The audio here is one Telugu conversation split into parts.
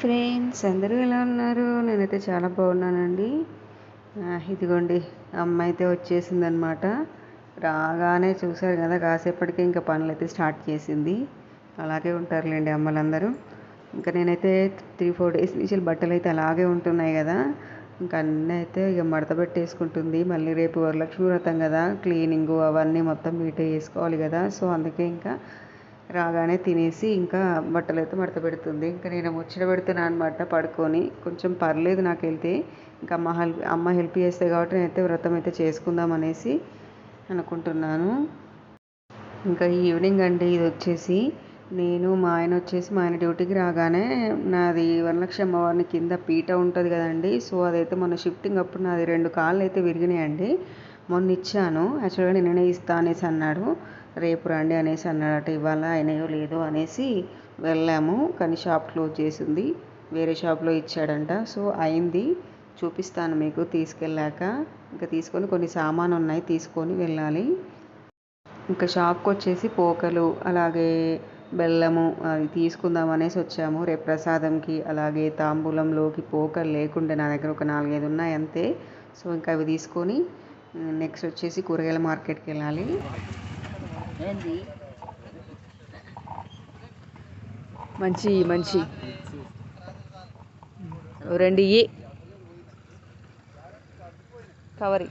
ఫ్రెండ్స్ అందరూ ఎలా ఉన్నారు? నేనైతే చాలా బాగున్నానండి. ఇదిగోండి అమ్మ అయితే వచ్చేసిందనమాట రాగానే చూశారు కదా కాసేపటికి ఇంకా పనులు అయితే స్టార్ట్ చేసింది. అలాగే ఉంటారులేండి అమ్మలందరూ. ఇంకా నేనైతే త్రీ ఫోర్ డేస్ నుంచి బట్టలు అయితే అలాగే ఉంటున్నాయి కదా. ఇంకా అన్నీ అయితే ఇక మడత పెట్టేసుకుంటుంది. మళ్ళీ రేపు వరలక్ష్మి వ్రతం కదా క్లీనింగ్ అవన్నీ మొత్తం మీట్ చేసుకోవాలి కదా. సో అందుకే ఇంకా రాగానే తినేసి ఇంకా బట్టలు అయితే మడత పెడుతుంది ఇంకా నేను ముచ్చట పెడుతున్నాను అనమాట పడుకొని. కొంచెం పర్లేదు నాకు వెళ్తే ఇంకా అమ్మ హెల్ప్ అమ్మ హెల్ప్ చేస్తే కాబట్టి నేనైతే వ్రతం అయితే చేసుకుందాం అనేసి అనుకుంటున్నాను. ఇంకా ఈవినింగ్ అండి ఇది వచ్చేసి. నేను మా ఆయన వచ్చేసి మా ఆయన డ్యూటీకి రాగానే నాది వరలక్ష్మి అమ్మవారిని కింద పీట ఉంటుంది కదండి. సో అదైతే మొన్న షిఫ్టింగ్ అప్పుడు నాది రెండు కాళ్ళు అయితే విరిగినాయండి. మొన్న ఇచ్చాను. యాక్చువల్గా నిన్ననే ఇస్తా అనేసి అన్నాడు. రేపు రండి అనేసి అన్నాడట. ఇవాళ అయినాయో లేదో అనేసి వెళ్ళాము. కానీ షాప్ క్లోజ్ చేసింది. వేరే షాప్లో ఇచ్చాడంట. సో అయింది. చూపిస్తాను మీకు. తీసుకెళ్ళాక ఇంకా తీసుకొని కొన్ని సామాను ఉన్నాయి తీసుకొని వెళ్ళాలి. ఇంకా షాప్కి వచ్చేసి పోకలు అలాగే బెల్లము అవి తీసుకుందాం అనేసి వచ్చాము. రేపు ప్రసాదంకి అలాగే తాంబూలంలోకి పోకలు లేకుండా నా దగ్గర ఒక నాలుగైదు ఉన్నాయి అంతే. సో ఇంకా అవి తీసుకొని నెక్స్ట్ వచ్చేసి కూరగాయల మార్కెట్కి వెళ్ళాలి. ఏంది? మంచి మంచి. రెండు ఇయ్యి కవరి.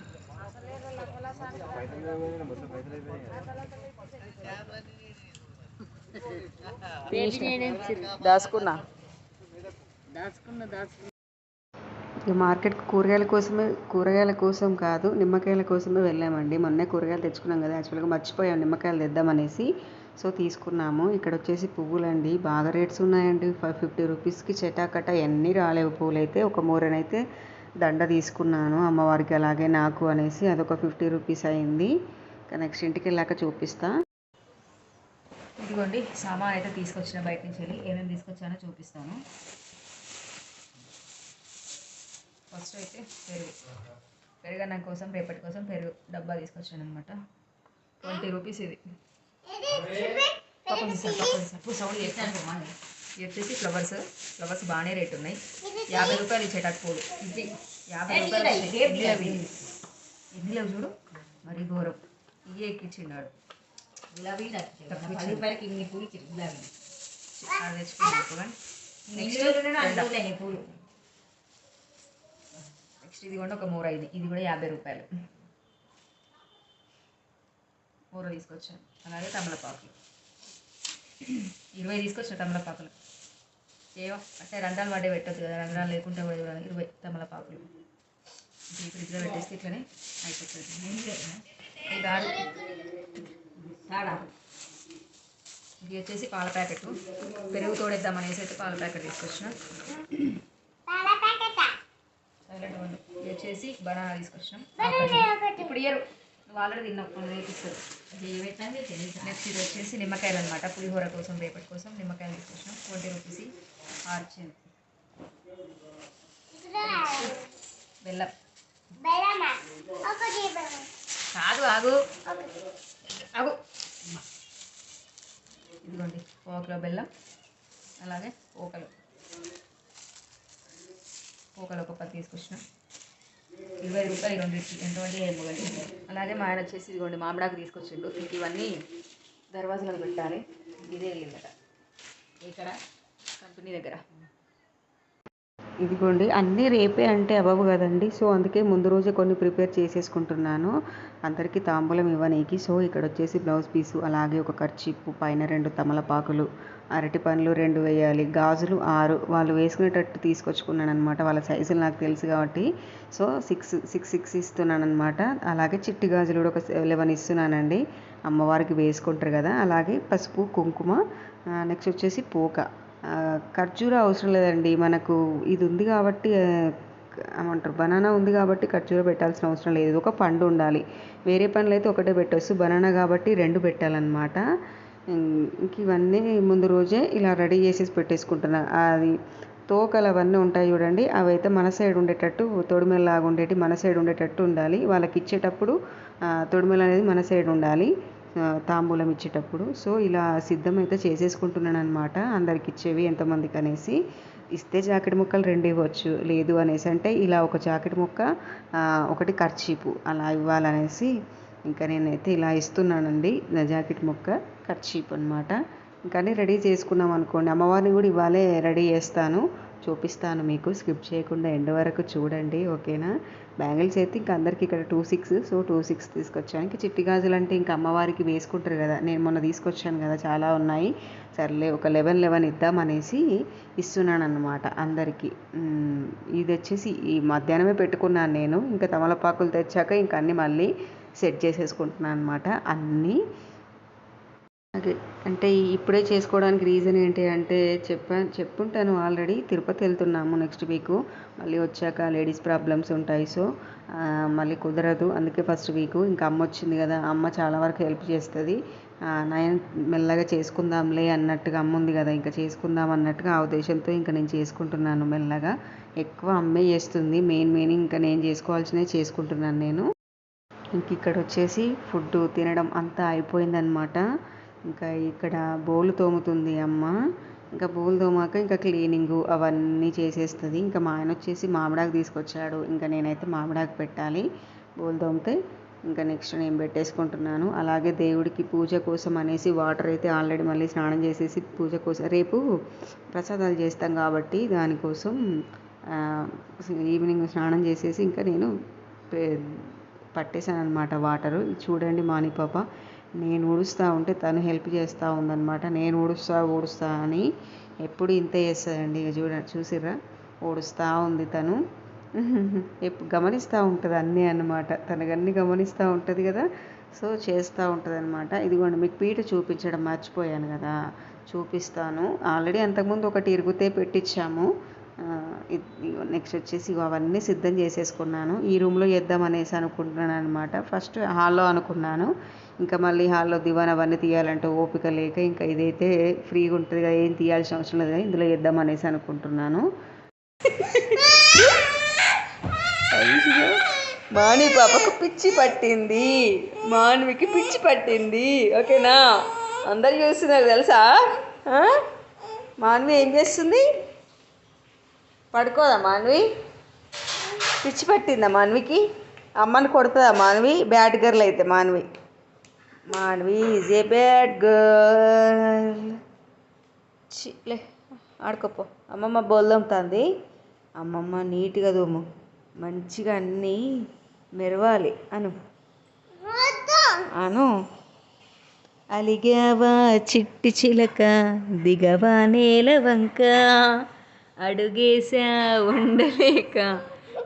దాచుకున్నా. దాచుకున్న దాచుకున్న. ఇక మార్కెట్కి కూరగాయల కోసమే కూరగాయల కోసం కాదు నిమ్మకాయల కోసమే వెళ్ళామండి. మొన్నే కూరగాయలు తెచ్చుకున్నాం కదా యాక్చువల్గా మర్చిపోయాం నిమ్మకాయలు తెద్దామనేసి సో తీసుకున్నాము. ఇక్కడ వచ్చేసి పువ్వులండి. బాగా రేట్స్ ఉన్నాయండి. ఫైవ్ ఫిఫ్టీ రూపీస్కి చెటాకట ఎన్ని రాలేవు పువ్వులు అయితే ఒక మూరనైతే దండ తీసుకున్నాను అమ్మవారికి అలాగే నాకు అనేసి. అదొక ఫిఫ్టీ రూపీస్ అయింది. నెక్స్ట్ ఇంటికి వెళ్ళాక చూపిస్తా. ఇదిగోండి సామాన్ అయితే తీసుకొచ్చిన బయట నుంచి వెళ్ళి ఏమేమి తీసుకొచ్చానో చూపిస్తాను. ఫస్ట్ అయితే పెరుగు. పెరుగన్నం కోసం రేపటి కోసం పెరుగు డబ్బా తీసుకొచ్చాను అనమాట ట్వంటీ రూపీస్ ఇది. సౌండ్ బాగుంది ఇది వచ్చేసి ఫ్లవర్స్ ఫ్లవర్స్ బాగానే రేట్ ఉన్నాయి. యాభై రూపాయలు ఇచ్చేటట్టు పూలు ఇది యాభై రూపాయలు. ఎన్ని లేవు చూడు? మరి ఘోరం. ఇవి ఎక్కించిన్నాడు గులాబీ రూపాయలకి ఇన్ని పూలు గులాబీ అది తెచ్చుకున్నాను పూలు. నెక్స్ట్ ఇది కూడా ఒక మూర ఇది. ఇది కూడా యాభై రూపాయలు. మూర తీసుకొచ్చాను. అలాగే తమలపాకులు ఇరవై తీసుకొచ్చిన తమలపాకులు. ఏవో అంటే రంధ్రాలు పడ్డే పెట్టొద్దు కదా రంధ్రాలు లేకుంటే కూడా ఇరవై తమలపాకులు. ఈ ఫ్రిడ్జ్లో పెట్టేస్తే ఇట్లనే అయిపోతుంది. ఈ దారు. దాడా ఇది వచ్చేసి పాల ప్యాకెట్. పెరుగు తోడేద్దాం అనేసి అయితే పాల ప్యాకెట్ తీసుకొచ్చిన. ఇది వచ్చేసి బనానా తీసుకొచ్చినాం. ఇప్పుడు ఇయర్ నువ్వు ఆల్రెడీ తిన్నావు తెలియదు నెక్స్ట్ ఇది వచ్చేసి నిమ్మకాయలు అనమాట పులిహోర కోసం రేపటి కోసం నిమ్మకాయలు తీసుకొచ్చినాం. ట్వంటీ రూపీస్ ఆర్చింది బెల్లం. కాదు ఆగు. ఆగు. ఇదిగోండి పోకలో బెల్లం. అలాగే పోకలు. పోకలు ఒక పది తీసుకొచ్చిన. ఇరవై రూపాయలు రెండు ఎంతమంది ఏమోగండి అలాగే మా ఆయన వచ్చేసి ఇదిగోండి మామిడాకు తీసుకొచ్చిండు. ఇంక ఇవన్నీ దర్వాజాలకు పెట్టాలి. ఇదే వెళ్ళిందట ఇక్కడ కంపెనీ దగ్గర. ఇదిగోండి అన్నీ రేపే అంటే అవ్వవు కదండి. సో అందుకే ముందు రోజే కొన్ని ప్రిపేర్ చేసేసుకుంటున్నాను. అందరికీ తాంబూలం ఇవ్వనీకి. సో ఇక్కడ వచ్చేసి బ్లౌజ్ పీసు అలాగే ఒక ఖర్చిప్పు పైన రెండు తమలపాకులు అరటి పండ్లు రెండు వేయాలి గాజులు ఆరు. వాళ్ళు వేసుకునేటట్టు తీసుకొచ్చుకున్నాను అనమాట వాళ్ళ సైజులు నాకు తెలుసు కాబట్టి. సో సిక్స్ సిక్స్ సిక్స్ ఇస్తున్నాను అనమాట అలాగే చిట్టి గాజులు కూడా ఒక లెవెన్ ఇస్తున్నానండి. అమ్మవారికి వేసుకుంటారు కదా. అలాగే పసుపు కుంకుమ నెక్స్ట్ వచ్చేసి పోక. ఖర్జూర అవసరం లేదండి. మనకు ఇది ఉంది కాబట్టి ఏమంటారు బనానా ఉంది కాబట్టి ఖర్జూర పెట్టాల్సిన అవసరం లేదు. ఒక పండు ఉండాలి. వేరే పండ్లు అయితే ఒకటే పెట్టవచ్చు బనానా కాబట్టి రెండు పెట్టాలన్నమాట. ఇంక ఇవన్నీ ముందు రోజే ఇలా రెడీ చేసేసి పెట్టేసుకుంటున్నా. అది తోకలు అవన్నీ ఉంటాయి చూడండి. అవి అయితే మన సైడ్ ఉండేటట్టు తొడిమెల్లాగా ఉండేటి మన సైడ్ ఉండేటట్టు ఉండాలి. వాళ్ళకి ఇచ్చేటప్పుడు తొడిమెల అనేది మన సైడ్ ఉండాలి. తాంబూలం ఇచ్చేటప్పుడు. సో ఇలా సిద్ధం అయితే చేసేసుకుంటున్నాను అనమాట అందరికి ఇచ్చేవి ఎంతమందికి అనేసి ఇస్తే జాకెట్ ముక్కలు రెండు ఇవ్వచ్చు లేదు అనేసి అంటే ఇలా ఒక జాకెట్ ముక్క ఒకటి ఖర్చీపు అలా ఇవ్వాలనేసి ఇంకా నేనైతే ఇలా ఇస్తున్నానండి. జాకెట్ ముక్క ఖర్చీపు అనమాట కానీ రెడీ చేసుకున్నాం అనుకోండి అమ్మవారిని కూడా ఇవాళే రెడీ చేస్తాను. చూపిస్తాను మీకు. స్కిప్ చేయకుండా ఎండ్ వరకు చూడండి ఓకేనా? బ్యాంగిల్స్ అయితే ఇంక అందరికి ఇక్కడ two six so two six తీసుకొచ్చాను. ఇంకా చిట్టి గాజులు అంటే ఇంకా అమ్మవారికి వేసుకుంటారు కదా నేను మొన్న తీసుకొచ్చాను కదా చాలా ఉన్నాయి. సర్లే ఒక లెవెన్ లెవెన్ ఇద్దామనేసి ఇస్తున్నాను అనమాట అందరికీ. ఇది వచ్చేసి ఈ మధ్యాహ్నమే పెట్టుకున్నాను నేను. ఇంకా తమలపాకులు తెచ్చాక ఇంకా అన్నీ మళ్ళీ సెట్ చేసేసుకుంటున్నాను అనమాట అన్నీ. అదే అంటే ఇప్పుడే చేసుకోవడానికి రీజన్ ఏంటి అంటే చెప్పా చెప్పుంటాను ఆల్రెడీ తిరుపతి వెళ్తున్నాము నెక్స్ట్ వీక్ మళ్ళీ వచ్చాక లేడీస్ ప్రాబ్లమ్స్ ఉంటాయి. సో మళ్ళీ కుదరదు. అందుకే ఫస్ట్ వీక్ ఇంకా అమ్మ వచ్చింది కదా. అమ్మ చాలా వరకు హెల్ప్ చేస్తుంది. నయన్ మెల్లగా చేసుకుందాంలే అన్నట్టుగా అమ్మ ఉంది కదా. ఇంకా చేసుకుందాం అన్నట్టుగా ఆ ఉద్దేశంతో ఇంకా నేను చేసుకుంటున్నాను మెల్లగా. ఎక్కువ అమ్మే చేస్తుంది. మెయిన్ మెయిన్ ఇంకా నేను చేసుకోవాల్సినవి చేసుకుంటున్నాను నేను. ఇంక ఇక్కడ వచ్చేసి ఫుడ్ తినడం అంతా అయిపోయిందనమాట ఇంకా ఇక్కడ బోలు తోముతుంది అమ్మ. ఇంకా బోలు తోమాక ఇంకా క్లీనింగ్ అవన్నీ చేసేస్తుంది. ఇంకా మా ఆయన వచ్చేసి మామిడాకు తీసుకొచ్చాడు. ఇంకా నేనైతే మామిడాకు పెట్టాలి. బోలు తోమితే ఇంకా నెక్స్ట్ నేను పెట్టేసుకుంటున్నాను. అలాగే దేవుడికి పూజ కోసం అనేసి వాటర్ అయితే ఆల్రెడీ మళ్ళీ స్నానం చేసేసి పూజ కోసం రేపు ప్రసాదాలు చేస్తాం కాబట్టి దానికోసం ఈవినింగ్ స్నానం చేసేసి ఇంకా నేను పే- పట్టేశాను అనమాట వాటరు చూడండి మాని పాప నేను ఊడుస్తూ ఉంటే తను హెల్ప్ చేస్తూ ఉందన్నమాట. నేను ఊడుస్తా ఊడుస్తా అని ఎప్పుడు ఇంతే చేస్తుందండి. ఇక చూడ చూసిర్రా? ఊడుస్తూ ఉంది తను. ఎప్పుడు గమనిస్తూ ఉంటుంది అన్నీ అన్నమాట. తనకన్నీ గమనిస్తూ ఉంటుంది కదా? సో చేస్తూ ఉంటుంది అనమాట ఇదిగోండి మీకు పీట చూపించడం మర్చిపోయాను కదా? చూపిస్తాను. ఆల్రెడీ అంతకుముందు ఒకటి ఇరుగుతే పెట్టించాము నెక్స్ట్ వచ్చేసి అవన్నీ సిద్ధం చేసేసుకున్నాను. ఈ రూమ్లో వేద్దాం అనేసి అనుకుంటున్నాను అనమాట ఫస్ట్ హాల్లో అనుకున్నాను. ఇంకా మళ్ళీ హాల్లో దివాన్ అవన్నీ తీయాలంటే ఓపిక లేక ఇంకా ఇదైతే ఫ్రీగా ఉంటుంది కదా ఏం తీయాల్సిన అవసరం లేదు కదా ఇందులో వేద్దాం అనేసి అనుకుంటున్నాను. మాణి మాని పాపకు పిచ్చి పట్టింది. మానవికి పిచ్చి పట్టింది. ఓకేనా? అందరు చూస్తున్నారు తెలుసా? మానవి ఏం చేస్తుంది? పడుకోదా మానవి? పిచ్చి పట్టిందా మానవికి? అమ్మని కొడుతుందా మానవి? బ్యాడ్ గర్ల్ అయితే Manavi. Manavi is a bad girl. చిలే ఆడుకోపో. అమ్మమ్మ బోల్దొమ్ముతుంది అమ్మమ్మ నీట్గా దోము మంచిగా అన్నీ మెరవాలి. అను. అను. అలిగావా చిట్టి చిలక దిగవా నేల వంక. అడుగేసా ఉండలేక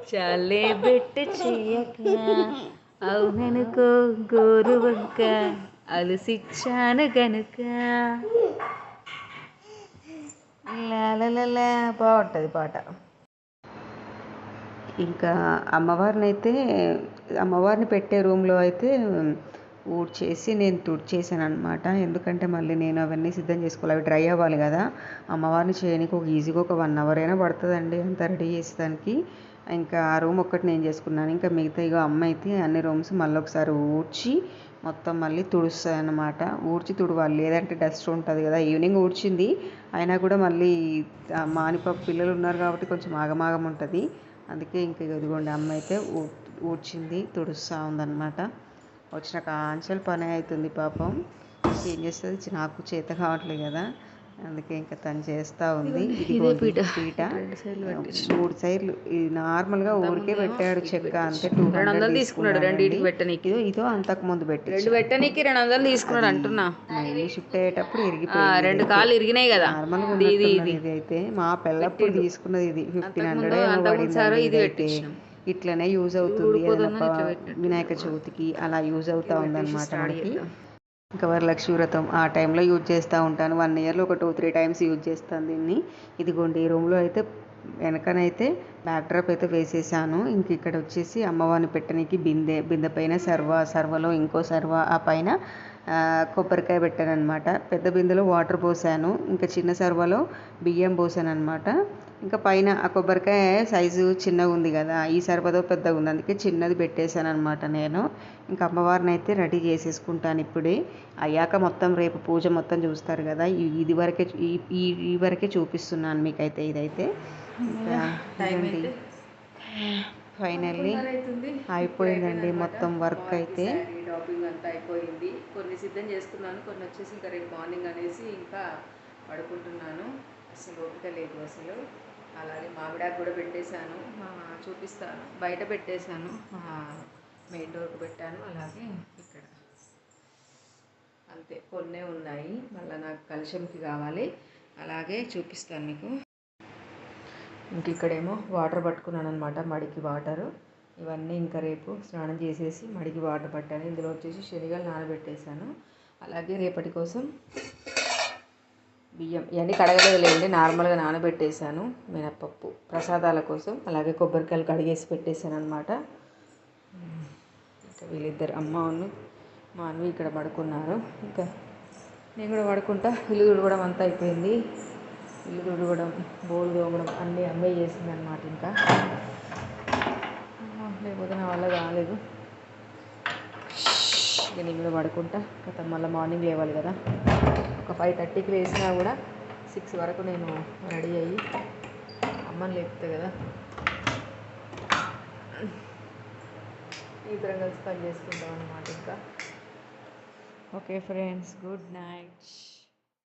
చాలే బెట్ట చేయక అవుననుకో గోరు వంక అలసిచ్చాను గనుక. లాలలలా బాగుంటుంది పాట. ఇంకా అమ్మవారిని అయితే అమ్మవారిని పెట్టే రూమ్లో అయితే ఊడ్చేసి నేను తుడిచేసాను అనమాట ఎందుకంటే మళ్ళీ నేను అవన్నీ సిద్ధం చేసుకోవాలి. అవి డ్రై అవ్వాలి కదా. అమ్మవారిని చేయడానికి ఒక ఈజీగా ఒక వన్ అవర్ అయినా పడుతుందండి. అంతా రెడీ చేసేదానికి. ఇంకా ఆ రూమ్ ఒక్కటి నేను చేసుకున్నాను. ఇంకా మిగతా ఇక అమ్మ అయితే అన్ని రూమ్స్ మళ్ళీ ఒకసారి ఊడ్చి మొత్తం మళ్ళీ తుడుస్తుంది అనమాట ఊడ్చి తుడవాలి. లేదంటే డస్ట్ ఉంటుంది కదా. ఈవినింగ్ ఊడ్చింది. అయినా కూడా మళ్ళీ మానిపప్పు పిల్లలు ఉన్నారు కాబట్టి కొంచెం ఆగమాగం ఉంటుంది. అందుకే ఇంకా ఇదిగోండి అమ్మ అయితే ఊ ఊడ్చింది తుడుస్తూ ఉందన్నమాట. వచ్చిన కాంచెలు పని అవుతుంది పాపం. ఏం చేస్తుంది? నాకు చేత కావట్లేదు కదా. అందుకే ఇంకా తను చేస్తూ ఉంది. పీట. మూడు సైడ్లు ఇది నార్మల్గా ఊరికే పెట్టాడు చెక్క అంతే టూ రెండు వందలు తీసుకున్నాడు. రెండింటికి పెట్టనీకి. ఇదో ఇదో అంతకు ముందు పెట్టి రెండు పెట్టనీకి రెండు వందలు తీసుకున్నాడు అంటున్నా. షిఫ్ట్ అయ్యేటప్పుడు ఇరిగిపోయింది రెండు కాళ్ళు ఇరిగినాయి కదా. నార్మల్గా ఇది ఇది. అయితే. మా పెళ్ళప్పుడు తీసుకున్నది ఇది. ఫిఫ్టీన్ హండ్రెడ్ ఇది పెట్టించినాం. ఇట్లనే యూజ్ అవుతుంది వినాయక చవితికి అలా యూజ్ అవుతా ఉందన్నమాట మనకి. ఇంకా వరలక్ష్మి వ్రతం ఆ టైంలో యూజ్ చేస్తూ ఉంటాను. వన్ ఇయర్లో ఒక టూ త్రీ టైమ్స్ యూజ్ చేస్తాను దీన్ని. ఇదిగోండి ఈ రూమ్లో అయితే వెనకనైతే బ్యాక్ డ్రాప్ అయితే వేసేసాను. ఇంక ఇక్కడ వచ్చేసి అమ్మవారిని పెట్టడానికి బిందె బిందె పైన సర్వ సర్వలో ఇంకో సర్వ ఆ పైన కొబ్బరికాయ పెట్టాను అనమాట పెద్ద బిందెలో వాటర్ పోసాను. ఇంకా చిన్న సర్వలో బియ్యం పోసాను అనమాట ఇంకా పైన ఆ కొబ్బరికాయ సైజు చిన్నగా ఉంది కదా ఈ సరిపదో పెద్దగా ఉంది. అందుకే చిన్నది పెట్టేశాను అనమాట నేను. ఇంకా అమ్మవారిని అయితే రెడీ చేసేసుకుంటాను ఇప్పుడే. అయ్యాక మొత్తం రేపు పూజ మొత్తం చూస్తారు కదా ఇది వరకే ఈ వరకే చూపిస్తున్నాను మీకైతే ఇదైతే. ఫైనల్లీ అయిపోయిందండి మొత్తం వర్క్ అయితే. అంతా అయిపోయింది. కొన్ని సిద్ధం చేసుకున్నాను కొన్ని వచ్చేసి ఇంకా రేపు మార్నింగ్ అనేసి ఇంకా పడుకుంటున్నాను. అసలు ఓపిక లేదు అసలు. అలాగే మామిడాకు కూడా పెట్టేశాను. మా చూపిస్తాను. బయట పెట్టేశాను. మెయిన్ డోర్కి పెట్టాను. అలాగే ఇక్కడ అంతే. కొన్నే ఉన్నాయి. మళ్ళీ నాకు కలుషంకి కావాలి. అలాగే చూపిస్తాను మీకు. ఇంక ఇక్కడేమో వాటర్ పట్టుకున్నాను అనమాట మడికి వాటరు. ఇవన్నీ ఇంకా రేపు స్నానం చేసేసి మడికి వాటర్ పట్టాను ఇందులో వచ్చేసి శనగలు నానబెట్టేశాను. అలాగే రేపటి కోసం బియ్యం ఇవన్నీ కడగలేదులేండి నార్మల్గా నానబెట్టేశాను మినప్పప్పు. ప్రసాదాల కోసం అలాగే కొబ్బరికాయలు కడిగేసి పెట్టేశాను అనమాట ఇంకా వీళ్ళిద్దరు అమ్మను మా అన్వి ఇక్కడ పడుకున్నారు. ఇంకా నేను కూడా పడుకుంటా ఇల్లు తుడవడం అంతా అయిపోయింది. ఇల్లు తుడవడం బోలు తోగడం అన్నీ అమ్మే చేసింది అనమాట ఇంకా లేకపోతే నా వల్ల కాలేదు. ఇక నేను కూడా పడుకుంటా. గత మళ్ళీ మార్నింగ్ లేవాలి కదా. ఒక ఫైవ్ థర్టీకి లేచినా కూడా సిక్స్ వరకు నేను రెడీ అయ్యి అమ్మని లేపుతా కదా. ఇద్దరం కలిసి పని చేసుకుంటాం అనమాట ఇంకా. Okay friends good night.